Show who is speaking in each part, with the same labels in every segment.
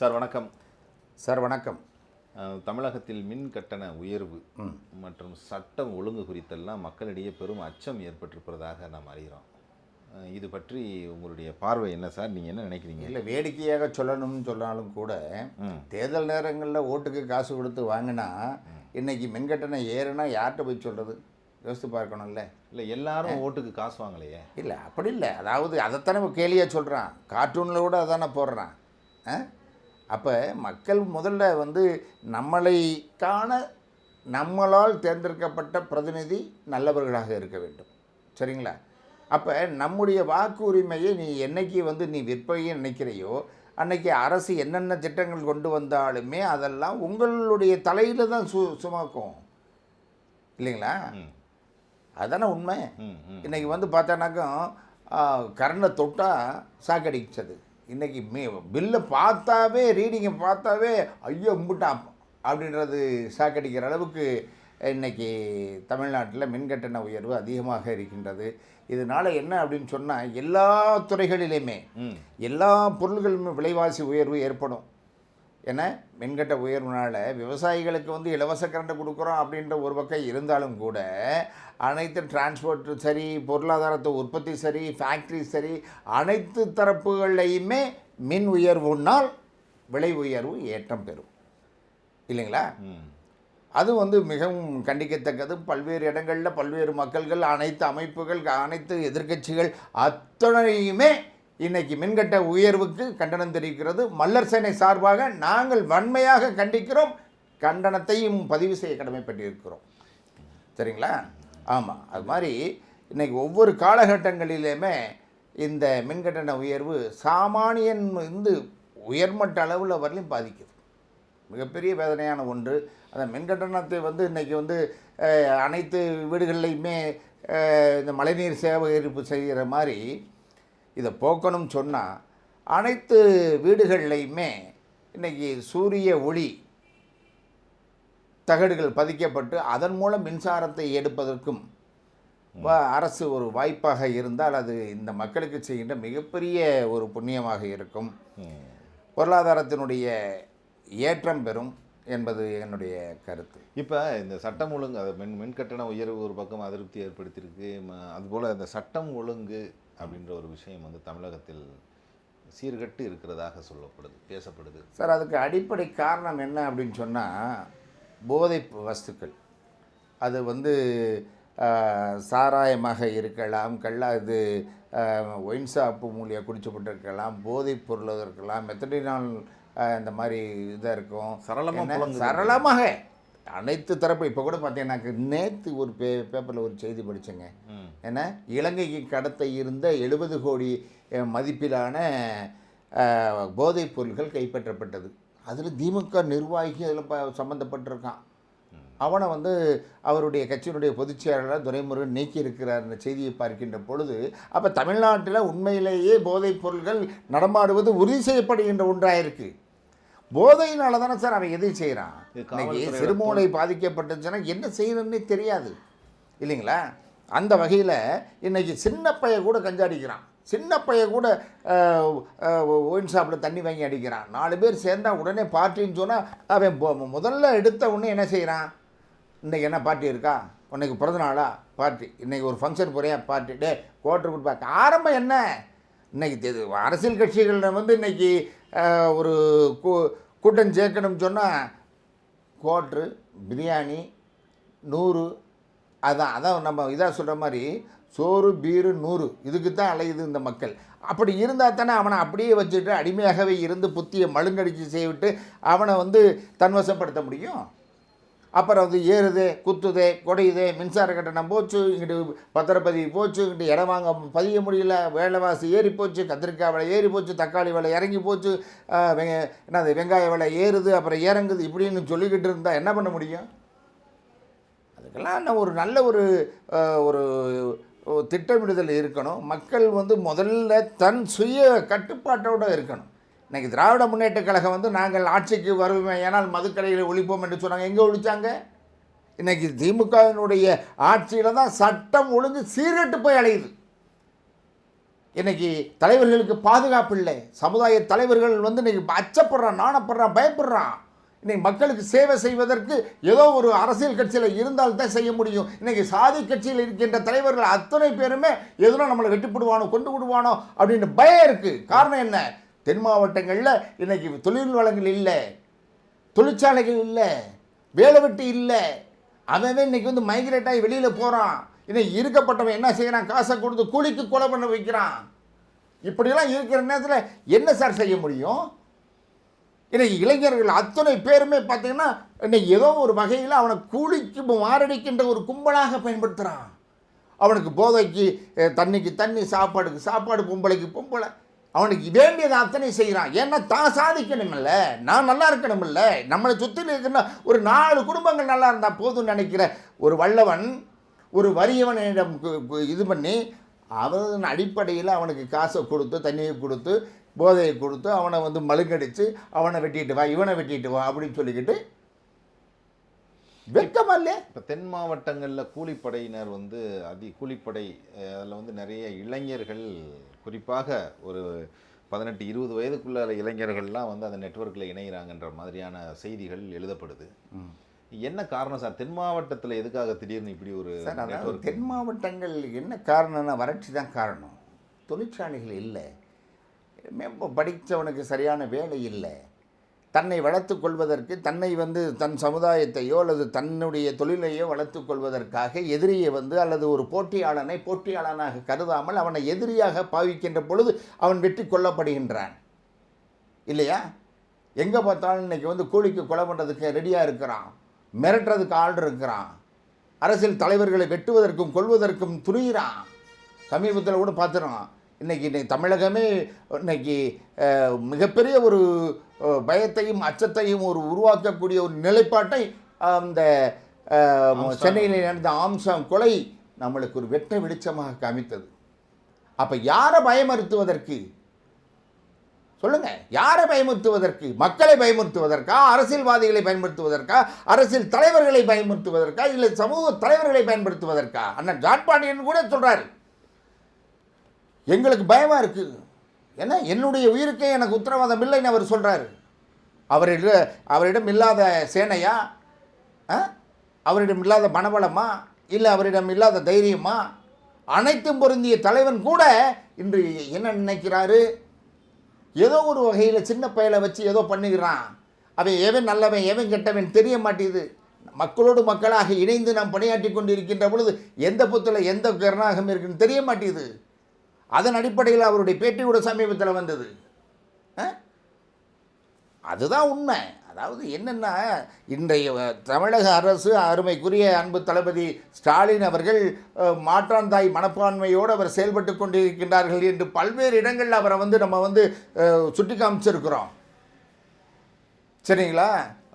Speaker 1: Sir வணக்கம்.
Speaker 2: Sir வணக்கம்.
Speaker 1: தமிழகத்தில் மின் கட்டண உயர்வு மற்றும் சட்டம் ஒழுங்கு குறித்தெல்லாம் மக்களிடையே பெரும் அச்சம் ஏற்பட்டிருப்பதாக நாம் அறிகிறோம். இது பற்றி உங்களுடைய பார்வை என்ன சார்? நீங்கள் என்ன நினைக்கிறீங்க?
Speaker 2: இல்லை வேடிக்கையாக சொல்லணும்னு சொன்னாலும் கூட. தேர்தல் நேரங்களில் ஓட்டுக்கு காசு கொடுத்து வாங்கினா இன்னைக்கு மின்கட்டணம் ஏறுனா யார்கிட்ட போய் சொல்கிறது யோசித்து பார்க்கணும்ல.
Speaker 1: இல்லை எல்லாரும் ஓட்டுக்கு காசு வாங்கலையே.
Speaker 2: இல்லை அப்படி இல்லை. அதாவது அதைத்தானே கேலியாக சொல்கிறான் கார்ட்டூனில் கூட அதானே போடுறான். அப்போ மக்கள் முதல்ல வந்து நம்மளை காண நம்மளால் தேர்ந்தெடுக்கப்பட்ட பிரதிநிதி நல்லவர்களாக இருக்க வேண்டும். சரிங்களா? அப்போ நம்முடைய வாக்கு உரிமையை நீ என்னைக்கு வந்து நீ விற்பனையை நினைக்கிறையோ அன்னைக்கு அரசு என்னென்ன திட்டங்கள் கொண்டு வந்தாலுமே அதெல்லாம் உங்களுடைய தலையில் தான் சு சுமக்கும். இல்லைங்களா? அதானே உண்மை? இன்னைக்கு வந்து பார்த்தோன்னாக்கும் கரண்டை தொட்டால் சாக்கடிச்சது. இன்னைக்கு மீ பில்லை பார்த்தாவே ரீடிங்கை பார்த்தாவே ஐயோ கும்பிட்டான் அப்படின்றது சாக்கடிக்கிற அளவுக்கு இன்னைக்கு தமிழ்நாட்டில் மின்கட்டண உயர்வு அதிகமாக இருக்கின்றது. இதனால் என்ன அப்படின்னு சொன்னால் எல்லா துறைகளிலையுமே எல்லா பொருள்களுமே விலைவாசி உயர்வு ஏற்படும். ஏன்னா மின்கட்ட உயர்வுனால விவசாயிகளுக்கு வந்து இலவச கரண்ட் கொடுக்குறோம் அப்படின்ற ஒரு பக்கம் இருந்தாலும் கூட அனைத்து டிரான்ஸ்போர்ட் சரி பொருளாதாரத்தை உற்பத்தி சரி ஃபேக்ட்ரி சரி அனைத்து தரப்புகளையுமே மின் உயர்வுனால் விலை உயர்வு ஏற்றம் பெறும். இல்லைங்களா? அது வந்து மிகவும் கண்டிக்கத்தக்கது. பல்வேறு இடங்களில் பல்வேறு மக்கள்கள் அனைத்து அமைப்புகள் அனைத்து எதிர்க்கட்சிகள் அத்தனையுமே இன்னைக்கு மின்கட்ட உயர்வுக்கு கண்டனம் தெரிவிக்கிறது. மல்லர் சேனை சார்பாக நாங்கள் வன்மையாக கண்டிக்கிறோம். கண்டனத்தையும் பதிவு செய்ய கடமைப்பட்டிருக்கிறோம். சரிங்களா? ஆமாம் அது மாதிரி இன்னைக்கு ஒவ்வொரு காலகட்டங்களிலுமே இந்த மின்கட்டண உயர்வு சாமானியன் வந்து உயர்மட்ட அளவில் வரலையும் பாதிக்குது. மிகப்பெரிய வேதனையான ஒன்று. அந்த மின்கட்டணத்தை வந்து இன்றைக்கி வந்து அனைத்து வீடுகள்லையுமே இந்த மழைநீர் சேகரிப்பு செய்கிற மாதிரி இதை போக்கணும்னு சொன்னால் அனைத்து வீடுகள்லையுமே இன்றைக்கி சூரிய ஒளி தகடுகள் பதிக்கப்பட்டு அதன் மூலம் மின்சாரத்தை எடுப்பதற்கும் அரசு ஒரு வாய்ப்பாக இருந்தால் அது இந்த மக்களுக்கு செய்கின்ற மிகப்பெரிய ஒரு புண்ணியமாக இருக்கும். பொருளாதாரத்தினுடைய ஏற்றம் பெறும் என்பது என்னுடைய கருத்து.
Speaker 1: இப்போ இந்த சட்டம் ஒழுங்கு அது மின் மின்கட்டண உயர்வு ஒரு பக்கம் அதிருப்தி ஏற்படுத்தியிருக்கு. அதுபோல் இந்த சட்டம் ஒழுங்கு அப்படின்ற ஒரு விஷயம் வந்து தமிழகத்தில் சீர்கட்டு இருக்கிறதாக சொல்லப்படுது பேசப்படுது
Speaker 2: சார் அதுக்கு அடிப்படை காரணம் என்ன அப்படின்னு சொன்னால் போதை வஸ்துக்கள் அது வந்து சாராயமாக இருக்கலாம் கள்ளா இது ஒயின் ஷாப்பு மூலியம் குடிச்சுப்பட்டிருக்கலாம் போதைப் பொருள் இருக்கலாம் மெத்தடினால் இந்த மாதிரி இதாக இருக்கும்
Speaker 1: சரளமா
Speaker 2: என்ன?
Speaker 1: புழங்குது.
Speaker 2: சரளமாக அனைத்து தரப்பு இப்போ கூட பார்த்தீங்கன்னாக்க நேற்று ஒரு பே பேப்பரில் ஒரு செய்தி படித்தேங்க ஏன்னா இலங்கைக்கு கடத்த இருந்த எழுபது கோடி மதிப்பிலான போதைப் பொருட்கள் கைப்பற்றப்பட்டது. அதில் திமுக நிர்வாகி அதில் ப சம்மந்தப்பட்டிருக்கான் அவனை வந்து அவருடைய கட்சியினுடைய பொதுச் செயலாளர் துரைமுருகன் நீக்கி இருக்கிறார் என்ற செய்தியை பார்க்கின்ற பொழுது அப்போ தமிழ்நாட்டில் உண்மையிலேயே போதைப் பொருட்கள் நடமாடுவது உறுதி செய்யப்படுகின்ற ஒன்றாக இருக்குது போதையினால தானே சார் அவன் எதை செய்கிறான் இன்னைக்கு சிறுமூளை பாதிக்கப்பட்டுச்சுன்னா என்ன செய்யணும்னே தெரியாது. இல்லைங்களா? அந்த வகையில் இன்னைக்கு சின்ன பையன் கூட கஞ்சாடிக்கிறான் சின்ன பையன் கூட ஒயின் ஷாப்பில் தண்ணி வாங்கி அடிக்கிறான். நாலு பேர் சேர்ந்தா உடனே பார்ட்டின்னு சொன்னால் அவன் முதல்ல எடுத்த உடனே என்ன செய்கிறான் இன்றைக்கி என்ன பார்ட்டி இருக்கா? உன்னைக்கு பிறந்த நாளா பார்ட்டி. இன்றைக்கி ஒரு ஃபங்க்ஷன் போறியா? பார்ட்டி. டே கோட்டர் கொடுப்பா. ஆரம்பம் என்ன? இன்றைக்கி அரசியல் கட்சிகளில் வந்து இன்றைக்கி ஒரு கூ கூட்டம் சேர்க்கணும்னு சொன்னால் கோட்ரு பிரியாணி நூறு அதான் அதான் நம்ம இதாக சொல்கிற மாதிரி சோறு பீரு நூறு இதுக்கு தான் அலையுது இந்த மக்கள். அப்படி இருந்தால் தானே அவனை அப்படியே வச்சுட்டு அடிமையாகவே இருந்து புத்தியை மழுங்கடிச்சு செய்விட்டு அவனை வந்து தன்வசப்படுத்த முடியும்? அப்புறம் வந்து ஏறுது குத்துது குடையுது மின்சார கட்டணம் போச்சு இங்கிட்டு பத்திரப்பதிவு போச்சு இங்கிட்டு இடம் வாங்க பதிய முடியல வேலைவாசி ஏறி போச்சு கத்திரிக்காய் விலை ஏறி போச்சு தக்காளி விலை இறங்கி போச்சு என்னது வெங்காய விலை ஏறுது அப்புறம் இறங்குது இப்படின்னு சொல்லிக்கிட்டு இருந்தால் என்ன பண்ண முடியும்? அதுக்கெல்லாம் என்ன ஒரு நல்ல ஒரு ஒரு திட்டமிடுதல் இருக்கணும். மக்கள் வந்து முதல்ல தன் சுய கட்டுப்பாட்டோடு இருக்கணும். இன்றைக்கி திராவிட முன்னேற்ற கழகம் வந்து நாங்கள் ஆட்சிக்கு வருவோம் ஏனால் மதுக்கடைகளை ஒழிப்போம் என்று சொன்னாங்க. எங்கே ஒழிச்சாங்க? இன்றைக்கி திமுகவினுடைய ஆட்சியில் தான் சட்டம் ஒழுங்கு சீரட்டு போய் அலையுது. இன்னைக்கு தலைவர்களுக்கு பாதுகாப்பு இல்லை. சமுதாய தலைவர்கள் வந்து இன்றைக்கி அச்சப்படுறான் நாணப்படுறான் பயப்படுறான். இன்றைக்கி மக்களுக்கு சேவை செய்வதற்கு ஏதோ ஒரு அரசியல் கட்சியில் இருந்தால் தான் செய்ய முடியும். இன்றைக்கி சாதி கட்சியில் இருக்கின்ற தலைவர்கள் அத்தனை பேருமே எதுனா நம்மளை வெட்டிப்படுவானோ கொண்டு விடுவானோ அப்படின்னு பயம் இருக்குது காரணம் என்ன? தென் மாவட்டங்களில் இன்றைக்கி தொழில் வளங்கள் இல்லை தொழிற்சாலைகள் இல்லை வேலை வெட்டி இல்லை. அவன் இன்றைக்கி வந்து மைக்ரேட் ஆகி வெளியில் போகிறான் இன்னைக்கு இருக்கப்பட்டவன் என்ன செய்கிறான் காசை கொடுத்து கூலிக்கு கொலை பண்ண வைக்கிறான். இப்படியெல்லாம் இருக்கிற நேரத்தில் என்ன சார் செய்ய முடியும்? இன்றைக்கி இளைஞர்கள் அத்தனை பேருமே பார்த்தீங்கன்னா இன்னைக்கு ஏதோ ஒரு வகையில் அவனை கூலிக்கு மாரடிக்கின்ற ஒரு கும்பலாக பயன்படுத்துகிறான் அவனுக்கு போதைக்கு தண்ணிக்கு தண்ணி சாப்பாடுக்கு சாப்பாடு பொம்பளைக்கு பொம்பளை. அவனுக்கு வேண்டியதை அத்தனை செய்கிறான் ஏன்னா தான் சாதிக்கணுமில்ல. நான் நல்லா இருக்கணுமில்ல. நம்மளை சுற்றில இருக்கிற ஒரு நாலு குடும்பங்கள் நல்லா இருந்தால் போதும்னு நினைக்கிற ஒரு வல்லவன் ஒரு வறியவனிடம் இது பண்ணி அவன் அடிப்படையில் அவனுக்கு காசை கொடுத்து தண்ணியை கொடுத்து போதையை கொடுத்து அவனை வந்து மழுங்கடித்து அவனை வெட்டிட்டு வா இவனை வெட்டிட்டு வா அப்படின்னு சொல்லிக்கிட்டு வெட்கமா இல்லையா
Speaker 1: இப்போ தென் மாவட்டங்களில் கூலிப்படையினர் வந்து அதி கூலிப்படை அதில் வந்து நிறைய இளைஞர்கள் குறிப்பாக ஒரு பதினெட்டு இருபது வயதுக்குள்ள இளைஞர்கள்லாம் வந்து அந்த நெட்வொர்க்கில் இணைகிறாங்கன்ற மாதிரியான செய்திகள் எழுதப்படுது. என்ன காரணம் சார்? தென் மாவட்டத்தில் எதுக்காக திடீர்னு இப்படி ஒரு
Speaker 2: சார் தென் மாவட்டங்கள் என்ன காரணம்னா வறட்சி தான் காரணம். தொழிற்சாலைகள் இல்லை. படித்தவனுக்கு சரியான வேலை இல்லை. தன்னை வளர்த்து கொள்வதற்கு தன்னை வந்து தன் சமுதாயத்தையோ அல்லது தன்னுடைய தொழிலையோ வளர்த்து கொள்வதற்காக எதிரியை வந்து அல்லது ஒரு போட்டியாளனை போட்டியாளனாக கருதாமல் அவனை எதிரியாக பாவிக்கின்ற பொழுது அவன் வெற்றி கொல்லப்படுகின்றான் இல்லையா? எங்கே பார்த்தாலும் இன்னைக்கு வந்து கூலிக்கு கொலை பண்ணுறதுக்கு ரெடியாக இருக்கிறான். மிரட்டுறதுக்கு ஆள் இருக்கிறான். அரசியல் தலைவர்களை வெட்டுவதற்கும் கொள்வதற்கும் துணிகிறான் சமீபத்தில் கூட பார்த்துறோம் இன்னைக்கு இன்னைக்கு தமிழகமே இன்னைக்கு அஹ், மிகப்பெரிய ஒரு பயத்தையும் அச்சத்தையும் ஒரு உருவாக்கக்கூடிய ஒரு நிலைப்பாட்டை அந்த. சென்னையில் நடந்த ஆம்சாங் கொலை நம்மளுக்கு ஒரு வெட்ட வெளிச்சமாக காமித்தது. அப்போ யாரை பயமறுத்துவதற்கு? சொல்லுங்க. யாரை பயமுறுத்துவதற்கு? மக்களை பயமுறுத்துவதற்கா? அரசியல்வாதிகளை பயன்படுத்துவதற்கா அரசியல் தலைவர்களை பயமுறுத்துவதற்கா? இல்லை சமூக தலைவர்களை பயன்படுத்துவதற்கா? அண்ணன் ஜான் பாண்டியன் கூட சொல்றாரு. எங்களுக்கு பயமாக இருக்குது ஏன்னா என்னுடைய உயிருக்கே எனக்கு உத்தரவாதம் இல்லைன்னு அவர் சொல்கிறாரு அவரிட அவரிடம் இல்லாத சேனையா? ஆ? அவரிடம் இல்லாத மனபலமா இல்லை அவரிடம் இல்லாத தைரியமா? அனைத்தும் பொருந்திய தலைவன் கூட இன்று என்ன நினைக்கிறாரு? ஏதோ ஒரு வகையில் சின்ன பயலை வச்சு ஏதோ பண்ணுகிறான் அவன் எவன் நல்லவன் எவன் கெட்டவன் தெரிய மாட்டேது மக்களோடு மக்களாக இணைந்து நாம் பணியாற்றி கொண்டு இருக்கின்ற பொழுது எந்த புத்தில் எந்த கருணாகம் இருக்குன்னு தெரிய மாட்டேது அதன் அடிப்படையில் அவருடைய பேட்டி கூட சமீபத்தில் வந்தது? அதுதான் உண்மை. அதாவது என்னென்னா இன்றைய தமிழக அரசு அருமைக்குரிய அன்பு தளபதி ஸ்டாலின் அவர்கள் அஹ், மாற்றாந்தாய் மனப்பான்மையோடு அவர் செயல்பட்டு கொண்டிருக்கின்றார்கள் என்று பல்வேறு இடங்களில் அவரை வந்து நம்ம வந்து சுட்டி காமிச்சிருக்கிறோம். சரிங்களா?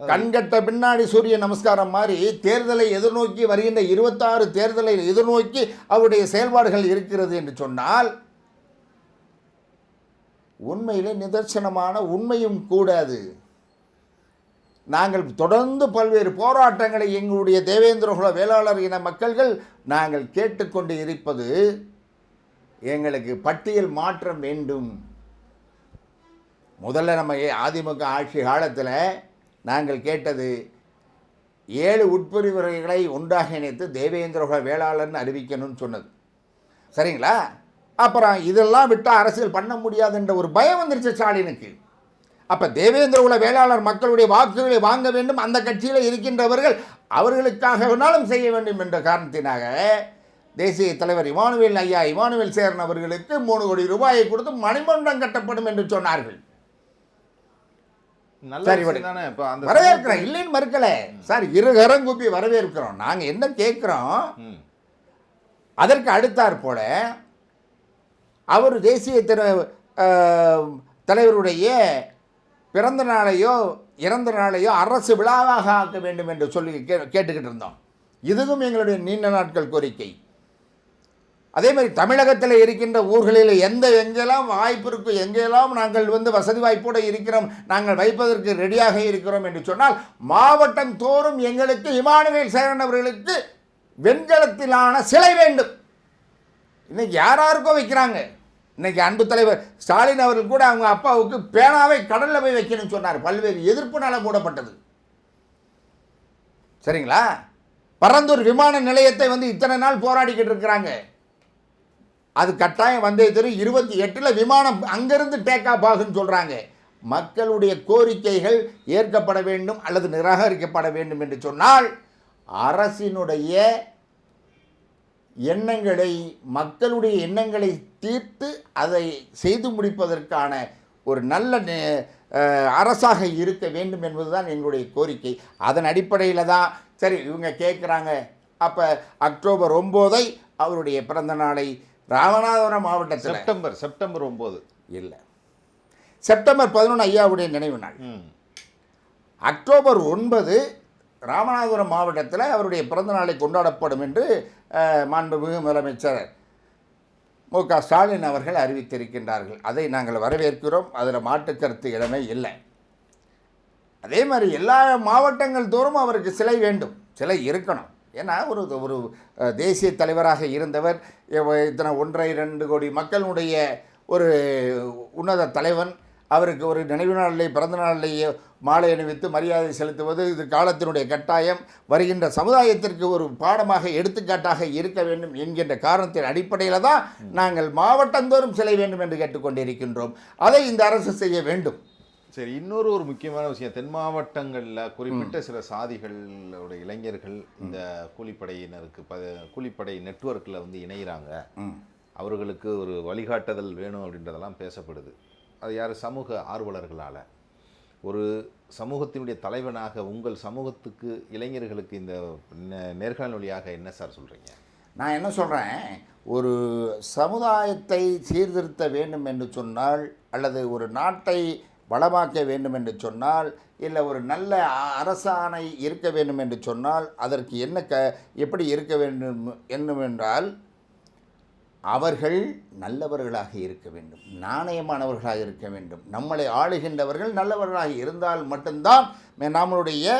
Speaker 2: கண்கட்ட பின்னாடி சூரிய நமஸ்காரம் மாதிரி தேர்தலை எதிர்நோக்கி வருகின்ற இருபத்தாறு தேர்தலை எதிர்நோக்கி அவருடைய செயல்பாடுகள் இருக்கிறது என்று சொன்னால் உண்மையிலே நிதர்சனமான உண்மையும் கூட அது நாங்கள் தொடர்ந்து பல்வேறு போராட்டங்களை எங்களுடைய தேவேந்திரகுல வேளாளர் இன மக்கள்கள் நாங்கள் கேட்டுக்கொண்டு இருப்பது எங்களுக்கு பட்டியல் மாற்றம் வேண்டும். முதல்ல நம்ம அதிமுக ஆட்சி காலத்தில் நாங்கள் கேட்டது ஏழு உட்பிரிவுகளை ஒன்றாக இணைத்து தேவேந்திரகுல வேளாளர்னு அறிவிக்கணும்னு சொன்னது. சரிங்களா? அப்புறம் இதெல்லாம் விட்டால் அரசியல் பண்ண முடியாதுன்ற ஒரு பயம் வந்துருச்சு ஸ்டாலினுக்கு. அப்போ தேவேந்திர குல வேளாளர் மக்களுடைய வாக்குகளை வாங்க வேண்டும் அந்த கட்சியில் இருக்கின்றவர்கள் அவர்களுக்காக வேணாலும் செய்ய வேண்டும் என்ற காரணத்தினாக தேசிய தலைவர் இமானுவேல் ஐயா இமானுவேல் சேரன் அவர்களுக்கு மூணு கோடி ரூபாயை கொடுத்து மணிமண்டபம் கட்டப்படும் என்று சொன்னார்கள்.
Speaker 1: நல்ல
Speaker 2: சரி,
Speaker 1: விஷயம்
Speaker 2: விடு.
Speaker 1: தானே இப்போ அந்த
Speaker 2: வரவேற்கிறோம் இல்லைன்னு மறுக்கல. சார் இருகரம் கூப்பி வரவேற்கிறோம். நாங்கள் என்ன கேட்குறோம்? அதற்கு அடுத்தாற் போல அவர் தேசிய தலைவருடைய பிறந்த நாளையோ இறந்த நாளையோ அரசு விழாவாக ஆக்க வேண்டும் என்று சொல்லி கே கேட்டுக்கிட்டு இருந்தோம். இதுவும் எங்களுடைய நீண்ட நாட்கள் கோரிக்கை. அதே மாதிரி தமிழகத்தில் இருக்கின்ற ஊர்களில் எந்த எங்கெல்லாம் வாய்ப்பு இருக்கோ எங்கெல்லாம் நாங்கள் வந்து வசதி வாய்ப்போடு இருக்கிறோம் நாங்கள் வைப்பதற்கு ரெடியாக இருக்கிறோம் என்று சொன்னால் மாவட்டம் தோறும் எங்களுக்கு இமானுவேல் சேரன் அவர்களுக்கு வெண்கலத்திலான சிலை வேண்டும். இன்னைக்கு யார் யாருக்கோ வைக்கிறாங்க. இன்னைக்கு அன்பு தலைவர் ஸ்டாலின் அவர்கள் கூட அவங்க அப்பாவுக்கு பேனாவை கடலில் போய் வைக்கணும்னு சொன்னார். பல்வேறு எதிர்ப்புனால மூடப்பட்டது. சரிங்களா? பரந்தூர் விமான நிலையத்தை வந்து இத்தனை நாள் போராடிக்கிட்டு இருக்கிறாங்க. அது கட்டாயம் வந்தே தெரியும் இருபத்தி எட்டில் விமானம் அங்கேருந்து டேக் ஆஃப் ஆகுன்னு சொல்கிறாங்க மக்களுடைய கோரிக்கைகள் ஏற்கப்பட வேண்டும் அல்லது நிராகரிக்கப்பட வேண்டும் என்று சொன்னால் அரசினுடைய எண்ணங்களை மக்களுடைய எண்ணங்களை தீர்த்து அதை செய்து முடிப்பதற்கான ஒரு நல்ல அரசாக இருக்க வேண்டும் என்பதுதான் எங்களுடைய கோரிக்கை. அதன் அடிப்படையில் தான் சரி இவங்க கேட்குறாங்க அப்போ அக்டோபர் ஒம்போதை அவருடைய பிறந்த நாளை ராமநாதபுரம் மாவட்டத்தில்.
Speaker 1: செப்டம்பர் செப்டம்பர் ஒம்பது.
Speaker 2: இல்லை. செப்டம்பர் பதினொன்று ஐயாவுடைய நினைவு நாள். அக்டோபர் ஒன்பது ராமநாதபுரம் மாவட்டத்தில் அவருடைய பிறந்த நாளை கொண்டாடப்படும் என்று மாண்புமிகு முதலமைச்சர் மு. க. ஸ்டாலின் அவர்கள் அறிவித்திருக்கின்றார்கள். அதை நாங்கள் வரவேற்கிறோம். அதில் மாற்றுக்கருத்து இடமே இல்லை. அதே மாதிரி எல்லா மாவட்டங்கள் தோறும் அவருக்கு சிலை வேண்டும். சிலை இருக்கணும். ஏன்னா ஒரு ஒரு தேசிய தலைவராக இருந்தவர் இத்தனை ஒன்றை ரெண்டு கோடி மக்களுடைய ஒரு உன்னத தலைவன் அவருக்கு ஒரு நினைவு நாளிலே பிறந்த நாளிலேயே மாலை அணிவித்து மரியாதை செலுத்துவது இது காலத்தினுடைய கட்டாயம். வருகின்ற சமுதாயத்திற்கு ஒரு பாடமாக எடுத்துக்காட்டாக இருக்க வேண்டும் என்கின்ற காரணத்தின் அடிப்படையில் தான் நாங்கள் மாவட்டந்தோறும் சிலை வேண்டும் என்று கேட்டுக்கொண்டிருக்கின்றோம். அதை இந்த அரசு செய்ய வேண்டும்.
Speaker 1: சரி இன்னொரு ஒரு முக்கியமான விஷயம். தென் மாவட்டங்களில் குறிப்பிட்ட சில சாதிகளோட இளைஞர்கள் இந்த கூலிப்படையினருக்கு ப கூலிப்படை நெட்வொர்க்கில் வந்து இணைகிறாங்க அவர்களுக்கு ஒரு வழிகாட்டுதல் வேணும் அப்படின்றதெல்லாம் பேசப்படுது. அது யார்? சமூக ஆர்வலர்களால். ஒரு சமூகத்தினுடைய தலைவனாக உங்கள் சமூகத்துக்கு இளைஞர்களுக்கு இந்த நே- நேர்காணல் வழியாக என்ன சார் சொல்கிறீங்க
Speaker 2: நான் என்ன சொல்கிறேன் ஒரு சமுதாயத்தை சீர்திருத்த வேண்டும் என்று சொன்னால் அல்லது ஒரு நாட்டை வளமாக்க வேண்டும் என்று சொன்னால் இல்லை ஒரு நல்ல அரசாணை இருக்க வேண்டும் என்று சொன்னால் அதற்கு என்ன க எப்படி இருக்க வேண்டும் என்னவென்றால் அவர்கள் நல்லவர்களாக இருக்க வேண்டும். நாணயமானவர்களாக இருக்க வேண்டும். நம்மளை ஆளுகின்றவர்கள் நல்லவர்களாக இருந்தால் மட்டும்தான் நம்மளுடைய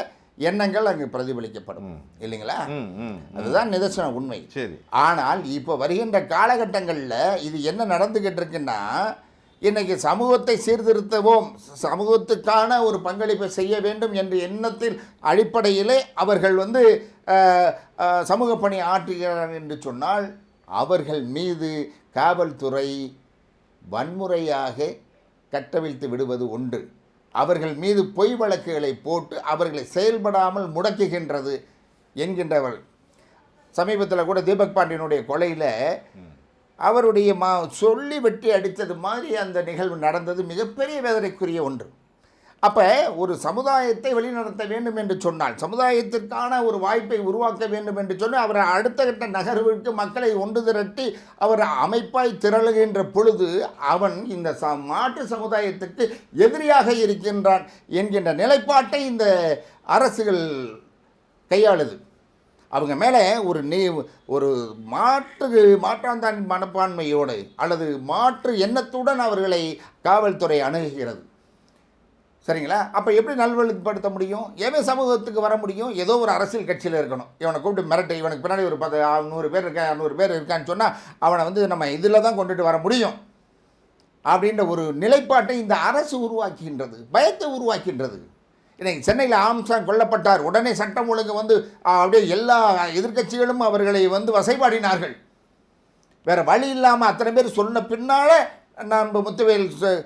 Speaker 2: எண்ணங்கள் அங்கு பிரதிபலிக்கப்படும். இல்லைங்களா? அதுதான் நிதர்சன உண்மை.
Speaker 1: சரி.
Speaker 2: ஆனால் இப்போ வருகின்ற காலகட்டங்களில் இது என்ன நடந்துக்கிட்டு இருக்குன்னா இன்னைக்கு சமூகத்தை சீர்திருத்தவும் சமூகத்துக்கான ஒரு பங்களிப்பை செய்ய வேண்டும் என்ற எண்ணத்தில் அடிப்படையிலே அவர்கள் வந்து சமூக பணி ஆற்றுகிறார்கள் என்று சொன்னால் அவர்கள் மீது காவல்துறை வன்முறையாக கட்டவிழ்த்து விடுவது ஒன்று. அவர்கள் மீது பொய் வழக்குகளை போட்டு அவர்களை செயல்படாமல் முடக்குகின்றது என்கின்றவர் சமீபத்தில் கூட தீபக் பாண்டியனுடைய கொலையில் அவருடைய மா சொல்லி வெட்டி அடித்தது மாதிரி அந்த நிகழ்வு நடந்தது. மிகப்பெரிய வேதனைக்குரிய ஒன்று. அப்போ ஒரு சமுதாயத்தை வழிநடத்த வேண்டும் என்று சொன்னால் சமுதாயத்திற்கான ஒரு வாய்ப்பை உருவாக்க வேண்டும் என்று சொன்னால் அவர் அடுத்த கட்ட நகர்விற்கு மக்களை ஒன்று திரட்டி அவர் அமைப்பாய் திரளுகின்ற பொழுது அவன் இந்த ச மாற்று சமுதாயத்துக்கு எதிரியாக இருக்கின்றான் என்கின்ற நிலைப்பாட்டை இந்த அரசுகள் கையாளுது. அவங்க மேலே ஒரு நீ ஒரு மாற்று மாற்றாந்தான் மனப்பான்மையோடு அல்லது மாற்று எண்ணத்துடன் அவர்களை காவல்துறை அணுகுகிறது. சரிங்களா? அப்போ எப்படி நல்வழிப்படுத்த முடியும்? எவன் சமூகத்துக்கு வர முடியும்? ஏதோ ஒரு அரசியல் கட்சியில் இருக்கணும். இவனை கூப்பிட்டு மிரட்டு இவனுக்கு பின்னாடி ஒரு பத்து நூறு பேர் இருக்கா நூறு பேர் இருக்கான்னு சொன்னால் அவனை வந்து நம்ம இதில் தான் கொண்டுட்டு வர முடியும். அப்படின்ற ஒரு நிலைப்பாட்டை இந்த அரசு உருவாக்குகின்றது பயத்தை உருவாக்கின்றது. இன்னைக்கு சென்னையில் ஆம்சாங் கொல்லப்பட்டார். உடனே சட்டம் ஒழுங்கு வந்து அப்படியே எல்லா எதிர்க்கட்சிகளும் அவர்களை வந்து வசைபாடினார்கள். வேறு வழி இல்லாமல் அத்தனை பேர் சொன்ன பின்னால் நம்ம முத்துவேல்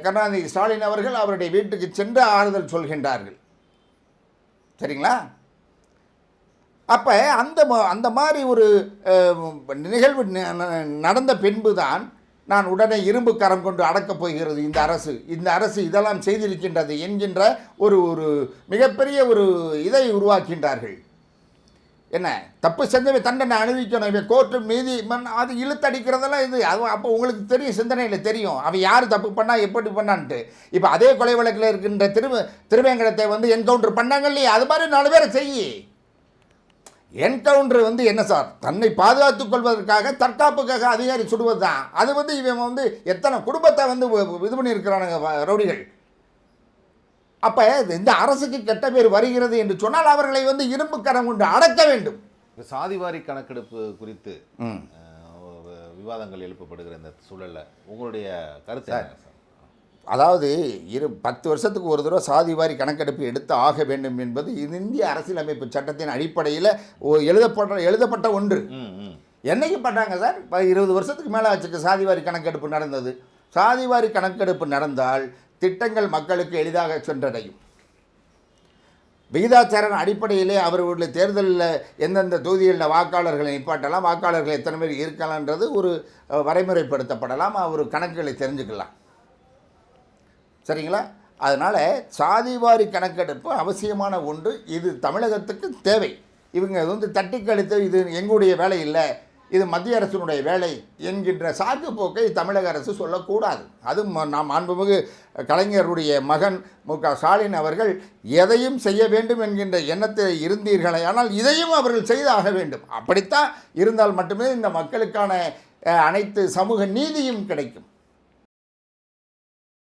Speaker 2: கருணாநிதி ஸ்டாலின் அவர்கள் அவருடைய வீட்டுக்கு சென்று ஆறுதல் சொல்கின்றார்கள். சரிங்களா? அப்போ அந்த ம- அந்த மாதிரி ஒரு நிகழ்வு ந- ந- நடந்த பின்பு தான் நான் உடனே இரும்பு கரம் கொண்டு அடக்கப் போகிறது இந்த அரசு. இந்த அரசு இதெல்லாம் செய்திருக்கின்றது என்கின்ற ஒரு ஒரு மிகப்பெரிய ஒரு இதை உருவாக்கின்றார்கள். என்ன? தப்பு செஞ்சவன் தண்டனை அனுபவிக்கணும். இவன் கோர்ட்டு மீதி மண் அது இழுத்தடிக்கிறதெல்லாம் இது. அது அப்போ உங்களுக்கு தெரியும் சிந்தனையில் தெரியும். அவன் யார் தப்பு பண்ணா எப்படி பண்ணான்ட்டு. இப்போ அதே கொலை வழக்கில் இருக்கின்ற திரு திருவேங்கடத்தை வந்து என்கவுண்டர் பண்ணாங்க இல்லையா அது மாதிரி நாலு பேரை செய்யி என்கவுண்டர் வந்து என்ன சார்? தன்னை பாதுகாத்துக் கொள்வதற்காக தற்காப்புக்காக அதிகாரி சுடுவது தான் அது வந்து இவன் வந்து எத்தனை குடும்பத்தை வந்து இது பண்ணியிருக்கிறானுங்க ரவுடிகள். அப்போ இந்த அரசுக்கு கெட்ட பேர் வருகிறது என்று சொன்னால் அவர்களை வந்து இரும்பு கரம் கொண்டு அடக்க வேண்டும்.
Speaker 1: சாதிவாரி கணக்கெடுப்பு குறித்து விவாதங்கள் எழுப்பப்படுகிற இந்த சூழல்ல உங்களுடைய கருத்து
Speaker 2: அதாவது இரு பத்து வருஷத்துக்கு ஒரு தடவை சாதி வாரி கணக்கெடுப்பு எடுத்து ஆக வேண்டும் என்பது இந்திய அரசியலமைப்பு சட்டத்தின் அடிப்படையில் எழுதப்பட்ட எழுதப்பட்ட ஒன்று. என்னைக்கு பண்ணாங்க சார்? இப்போ இருபது வருஷத்துக்கு மேலே ஆச்சுக்கு சாதிவாரி கணக்கெடுப்பு நடந்தது. சாதிவாரி கணக்கெடுப்பு நடந்தால் திட்டங்கள் மக்களுக்கு எளிதாக சென்றடையும். விகிதாச்சாரன் அடிப்படையிலே அவர்களுடைய தேர்தலில் எந்தெந்த தொகுதிகளில் வாக்காளர்களை நிப்பாட்டலாம் வாக்காளர்கள் எத்தனை பேர் இருக்கலாம்ன்றது ஒரு வரைமுறைப்படுத்தப்படலாம் ஒரு கணக்குகளை தெரிஞ்சுக்கலாம். சரிங்களா? அதனால் சாதிவாரி கணக்கெடுப்பு அவசியமான ஒன்று இது தமிழகத்துக்கு தேவை. இவங்க வந்து தட்டி கழித்து இது எங்களுடைய வேலை இல்லை இது மத்திய அரசினுடைய வேலை என்கின்ற சாக்கு போக்கை தமிழக அரசு சொல்லக்கூடாது. அது நாம் மாண்புமிகு கலைஞருடைய மகன் மு க ஸ்டாலின் அவர்கள் எதையும் செய்ய வேண்டும் என்கின்ற எண்ணத்தில் இருந்தீர்களே ஆனால் இதையும் அவர்கள் செய்தாக வேண்டும். அப்படித்தான் இருந்தால் மட்டுமே இந்த மக்களுக்கான அனைத்து சமூக நீதியும் கிடைக்கும்.